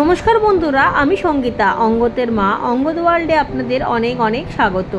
নমস্কার বন্ধুরা আমি সঙ্গীতা অঙ্গতের মা। অঙ্গদ ওয়ার্ল্ডে আপনাদের অনেক অনেক স্বাগত।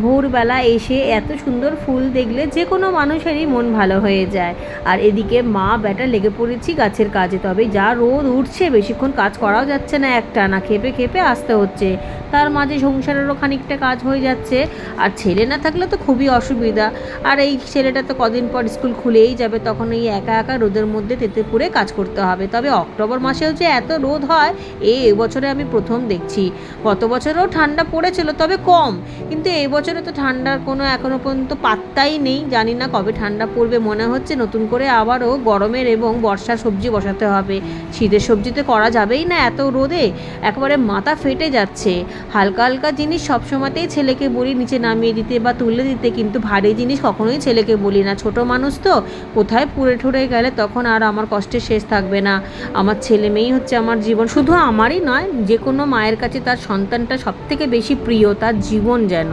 ভোরবেলা এসে এত সুন্দর ফুল দেখলে যে কোনো মানুষেরই মন ভালো হয়ে যায়। আর এদিকে মা বেটা লেগে পড়েছি গাছের কাজে, তবে যা রোদ উঠছে বেশিক্ষণ কাজ করাও যাচ্ছে না একটা না খেপে খেপে আসতে হচ্ছে। তার মাঝে সংসারেরও খানিকটা কাজ হয়ে যাচ্ছে। আর ছেলে না থাকলে তো খুবই অসুবিধা। আর এই ছেলেটা তো কদিন পর স্কুল খুলেই যাবে, তখন এই একা একা রোদের মধ্যে তেতে পুরে কাজ করতে হবে। তবে অক্টোবর মাসেও যে এত রোদ হয় এই এবছরে আমি প্রথম দেখছি। গত বছরেও ঠান্ডা পড়েছিল, তবে কম। কিন্তু এই বছরে তো ঠান্ডার কোনো এখনও পর্যন্ত পাত্তাই নেই। জানি না কবে ঠান্ডা পড়বে, মনে হচ্ছে নতুন করে আবারও গরমের এবং বর্ষার সবজি বসাতে হবে। শীতের সবজিতে করা যাবেই না এত রোদে, একেবারে মাথা ফেটে যাচ্ছে। হালকা হালকা জিনিস সবসময়তেই ছেলেকে বলি, নিচে নামিয়ে দিতে বা তুলে দিতে, কিন্তু ভারী জিনিস কখনোই ছেলেকে বলি না। ছোট মানুষ তো, কোথায় পুড়ে ঠুরে গেলে তখন আর আমার কষ্টের শেষ থাকবে না। আমার ছেলে মেয়েই হচ্ছে আমার জীবন, শুধু আমারই নয়, যে কোনো মায়ের কাছে তার সন্তানটা সব থেকে বেশি প্রিয়, তার জীবন যেন।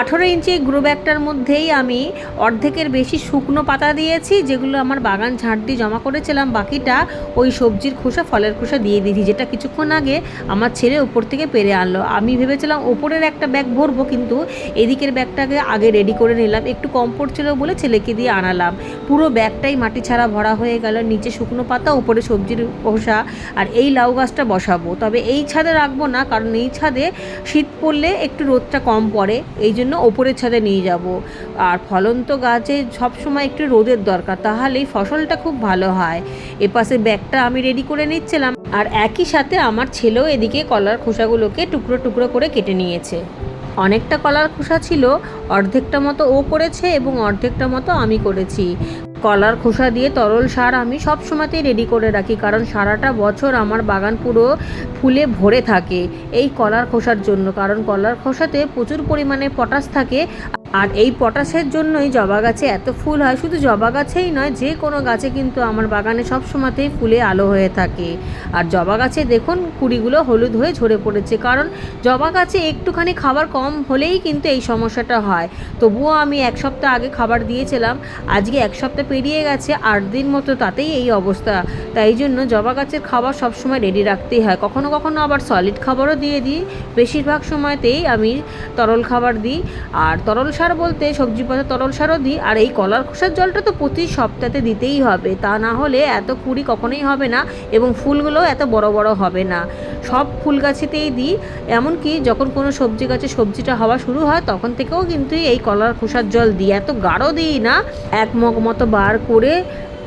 আঠেরো ইঞ্চি গ্রো ব্যাগটার মধ্যেই আমি অর্ধেকের বেশি শুকনো পাতা দিয়েছি, যেগুলো আমার বাগান ঝাঁট দিয়ে জমা করেছিলাম। বাকিটা ওই সবজির খোসা, ফলের খোসা দিয়ে দিয়েছি, যেটা কিছুক্ষণ আগে আমার ছেলে উপর থেকে পেরে আনলো। আমি ভেবেছিলাম ওপরের একটা ব্যাগ ভরবো, কিন্তু এদিকের ব্যাগটাকে আগে রেডি করে নিলাম। একটু কম পড়ছিল বলে ছেলেকে দিয়ে আনালাম। পুরো ব্যাগটাই মাটি ছাড়া ভরা হয়ে গেল, নিচে শুকনো পাতা উপরে সবজির খোসা, আর এই লাউ গাছটা বসাবো। তবে এই ছাদে রাখব না, কারণ এই ছাদে শীত পড়লে একটু রোদটা কম পড়ে। এই জন্য ওপরের ছাদে নিয়ে যাব। আর ফলন্ত গাছে সবসময় একটু রোদের দরকার, তাহলেই ফসলটা খুব ভালো হয়। এপাশে ব্যাগটা আমি রেডি করে নিচ্ছিলাম। আর একই সাথে আমার ছেলেও এদিকে কলার খোসাগুলোকে টুকরো টুকরো করে কেটে নিয়েছে। অনেকটা কলার খোসা ছিল, অর্ধেকটা মতো ও করেছে এবং অর্ধেকটা মতো আমি করেছি। কলার খোসা দিয়ে তরল সার আমি সব সময়তেই রেডি করে রাখি, কারণ সারাটা বছর আমার বাগান পুরো ফুলে ভরে থাকে এই কলার খোসার জন্য। কারণ কলার খোসাতে প্রচুর পরিমাণে পটাশ থাকে। আর এই পটাশের জন্যই জবা গাছে এত ফুল হয়। শুধু জবা গাছেই নয়, যে কোনো গাছে কিন্তু আমার বাগানে সব সময়তেই ফুলে আলো হয়ে থাকে। আর জবা গাছে দেখুন, কুড়িগুলো হলুদ হয়ে ঝরে পড়েছে। কারণ জবা গাছে একটুখানি খাবার কম হলেই কিন্তু এই সমস্যাটা হয়। তবুও আমি এক সপ্তাহ আগে খাবার দিয়েছিলাম। আজকে এক সপ্তাহ পেরিয়ে গেছে, আট দিন মতো তাতেই এই অবস্থা। তাই জন্য জবা গাছের খাবার সবসময় রেডি রাখতেই হয়। কখনো কখনো আবার সলিড খাবারও দিয়ে দিই। বেশিরভাগ সময়তেই আমি তরল খাবার দিই। আর তরল সার বলতে সবজি পাতা, তরল সারও দিই। আর এই কলার খোসার জলটা তো প্রতি সপ্তাহে দিতেই হবে। তা না হলে এত কুড়ি কখনোই হবে না এবং ফুলগুলো এত বড় বড় হবে না। সব ফুল গাছেতেই দিই। এমনকি যখন কোনো সবজি গাছে সবজিটা হওয়া শুরু হয়, তখন থেকেও কিন্তু এই কলার খোসার জল দিই। এত গাঢ় দিই না, এক মগ মতো বার করে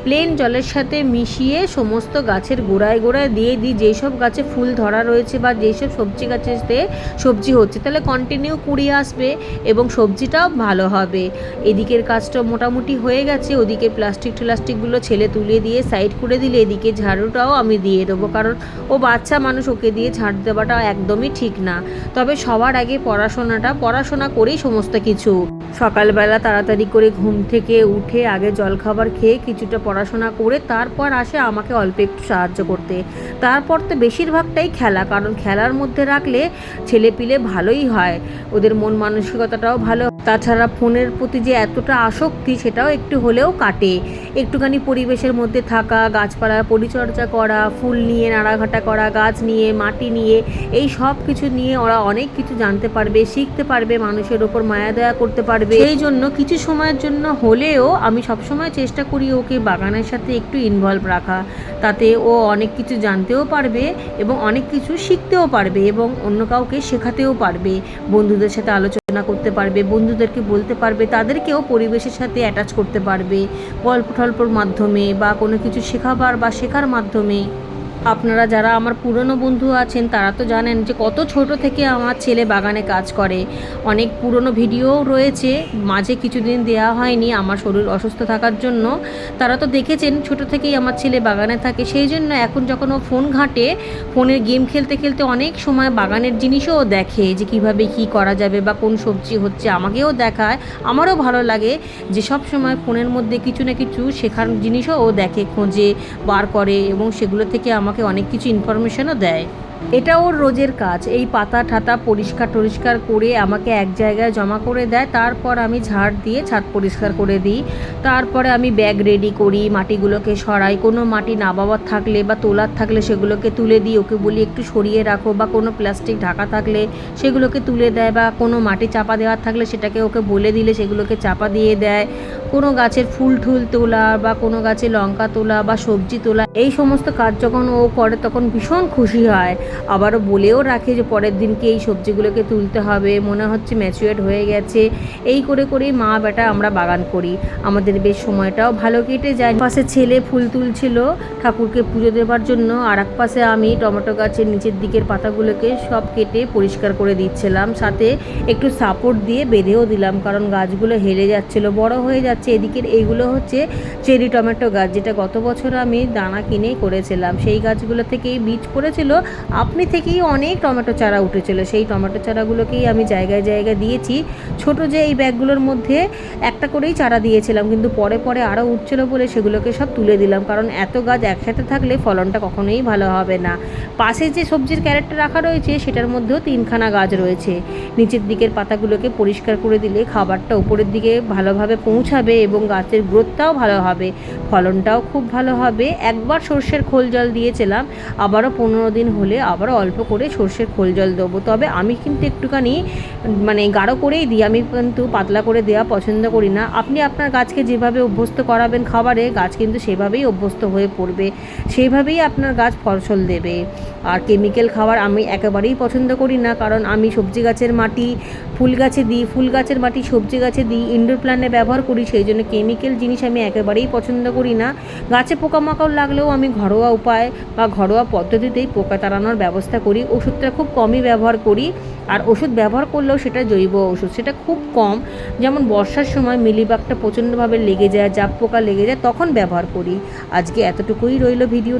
প্লেন জলের সাথে মিশিয়ে সমস্ত গাছের গোড়ায় গোড়ায় দিয়ে দিই। যেসব গাছে ফুল ধরা রয়েছে বা যেই সব সবজি গাছেতে সবজি হচ্ছে, তাহলে কন্টিনিউ কুড়িয়ে আসবে এবং সবজিটাও ভালো হবে। এদিকের কাজটা মোটামুটি হয়ে গেছে, ওদিকে প্লাস্টিক প্লাস্টিকগুলো ছেলে তুলে দিয়ে সাইড করে দিলে এদিকে ঝাড়ুটাও আমি দিয়ে দেবো। কারণ ও বাচ্চা মানুষ, ওকে দিয়ে ঝাড় দেওয়াটা একদমই ঠিক না। তবে সবার আগে পড়াশোনাটা, পড়াশোনা করেই সমস্ত কিছু। সকালবেলা তাড়াতাড়ি করে ঘুম থেকে উঠে আগে জলখাবার খেয়ে কিছুটা পড়াশোনা করে তারপর আসে আমাকে অল্প একটু সাহায্য করতে। তারপর তো বেশিরভাগটাই খেলা, কারণ খেলার মধ্যে রাখলে ছেলে পিলে ভালোই হয়। ওদের মন মানসিকতাটাও ভালো তাছাড়া ফোনের প্রতি যে এতটা আসক্তি, সেটাও একটু হলেও কাটে। একটুখানি পরিবেশের মধ্যে থাকা, গাছপালার পরিচর্যা করা, ফুল নিয়ে নাড়াঘাটা করা, গাছ নিয়ে, মাটি নিয়ে, এই সব কিছু নিয়ে ওরা অনেক কিছু জানতে পারবে, শিখতে পারবে, মানুষের ওপর মায়া দয়া করতে পারবে। এই জন্য কিছু সময়ের জন্য হলেও আমি সবসময় চেষ্টা করি ওকে বাগানের সাথে একটু ইনভলভ রাখা। তাতে ও অনেক কিছু জানতেও পারবে এবং অনেক কিছু শিখতেও পারবে এবং অন্য কাউকে শেখাতেও পারবে। বন্ধুদের সাথে আলোচনা করতে পারবে, বন্ধুদেরকে বলতে পারবে, তাদেরকেও পরিবেশের সাথে অ্যাটাচ করতে পারবে গল্প টল্পর মাধ্যমে বা কোনো কিছু শেখাবার বা শেখার মাধ্যমে। আপনারা যারা আমার পুরনো বন্ধু আছেন, তারা তো জানেন যে কত ছোট থেকে আমার ছেলে বাগানে কাজ করে। অনেক পুরনো ভিডিওও রয়েছে, মাঝে কিছুদিন দেওয়া হয়নি আমার শরীর অসুস্থ থাকার জন্য। তারা তো দেখেছেন ছোট থেকেই আমার ছেলে বাগানে থাকে, সেই জন্য এখন যখন ও ফোন ঘাঁটে, ফোনের গেম খেলতে খেলতে অনেক সময় বাগানের জিনিসও দেখে যে কীভাবে কি করা যাবে বা কোন সবজি হচ্ছে, আমাকেও দেখায়, আমারও ভালো লাগে যে সব সময় ফোনের মধ্যে কিছু না কিছু শেখার জিনিসও ও দেখে, খোঁজে, বার করে এবং সেগুলো থেকে আমাকে অনেক কিছু ইনফরমেশনও দেয়। এটা ওর রোজের কাজ। এই পাতা ঠাতা পরিষ্কার টরিষ্কার করে আমাকে এক জায়গায় জমা করে দেয়। তারপর আমি ঝাড় দিয়ে ছাদ পরিষ্কার করে দিই। তারপরে আমি ব্যাগ রেডি করি, মাটিগুলোকে সরাই। কোনো মাটি না বাবার থাকলে বা তোলার থাকলে সেগুলোকে তুলে দিই। ওকে বলি, একটু সরিয়ে রাখো। বা কোনো প্লাস্টিক ঢাকা থাকলে সেগুলোকে তুলে দেয় বা কোনো মাটি চাপা দেওয়ার থাকলে সেটাকে ওকে বলে দিলে, সেগুলোকে চাপা দিয়ে দেয়। কোনো গাছের ফুল ঠুল তোলা বা কোনো গাছে লঙ্কা তোলা বা সবজি তোলা, এই সমস্ত কাজ যখন ও করে তখন ভীষণ খুশি হয়। আবারও বলেও রাখে যে পরের দিনকে এই সবজিগুলোকে তুলতে হবে, মনে হচ্ছে ম্যাচুয়েট হয়ে গেছে। এই করে করেই মা বেটা আমরা বাগান করি। আমাদের বেশ সময়টাও ভালো কেটে যায়। পাশে ছেলে ফুল তুলছিল ঠাকুরকে পুজো দেবার জন্য। আর এক পাশে আমি টমেটো গাছের নিচের দিকের পাতাগুলোকে সব কেটে পরিষ্কার করে দিচ্ছিলাম। সাথে একটু সাপোর্ট দিয়ে বেঁধেও দিলাম, কারণ গাছগুলো হেলে যাচ্ছিল, বড় হয়ে যাচ্ছে এদিকের এইগুলো হচ্ছে চেরি টমেটো গাছ, যেটা গত বছর আমি দানা কিনে করেছিলাম। সেই গাছগুলো থেকেই বীজ পড়েছিল। আপনি থেকেই অনেক টমেটো চারা উঠেছিল। সেই টমেটো চারাগুলোকেই আমি জায়গায় জায়গায় দিয়েছি। ছোট যে এই ব্যাগগুলোর মধ্যে একটা করেই চারা দিয়েছিলাম, কিন্তু পরে পরে আরও উঠছিল বলে সেগুলোকে সব তুলে দিলাম। কারণ এত গাছ একসাথে থাকলে ফলনটা কখনোই ভালো হবে না। পাশে যে সবজির ক্যারেটটা রাখা রয়েছে, সেটার মধ্যেও তিনখানা গাছ রয়েছে। নিচের দিকের পাতাগুলোকে পরিষ্কার করে দিলে খাবারটা উপরের দিকে ভালোভাবে পৌঁছাবে। এবং গাছের গ্রোথটাও ভালো হবে, ফলনটাও খুব ভালো হবে। একবার সর্ষের খোল জল দিয়েছিলাম, আবারও পনেরো দিন হলে আবারও অল্প করে সর্ষের খোল জল দেবো। তবে আমি কিন্তু একটুখানি মানে গাঢ় করেই দিই, আমি কিন্তু পাতলা করে দেওয়া পছন্দ করি না। আপনি আপনার গাছকে যেভাবে অভ্যস্ত করাবেন খাবারে, গাছ কিন্তু সেভাবেই অভ্যস্ত হয়ে পড়বে সেইভাবেই আপনার গাছ ফসল দেবে। আর কেমিক্যাল খাবার আমি একেবারেই পছন্দ করি না, কারণ আমি সবজি গাছের মাটি, ফুল গাছে দিই, ফুল গাছের মাটি সবজি গাছে দিই ইনডোর প্ল্যান্টে ব্যবহার করি সেই জন্য কেমিক্যাল জিনিস আমি একেবারেই পছন্দ করি না। গাছে পোকামাকড় লাগলেও আমি ঘরোয়া উপায় বা ঘরোয়া পদ্ধতিতেই পোকা তাড়ানোর ব্যবস্থা করি। ওষুধটা খুব কমই ব্যবহার করি। আর ওষুধ ব্যবহার করলেও সেটা জৈব ওষুধ, সেটা খুব কম। যেমন বর্ষার সময় মিলিবাগটা প্রচণ্ডভাবে লেগে যায় জাপ পোকা লেগে যায়, তখন ব্যবহার করি। আজকে এতটুকুই রইল ভিডিও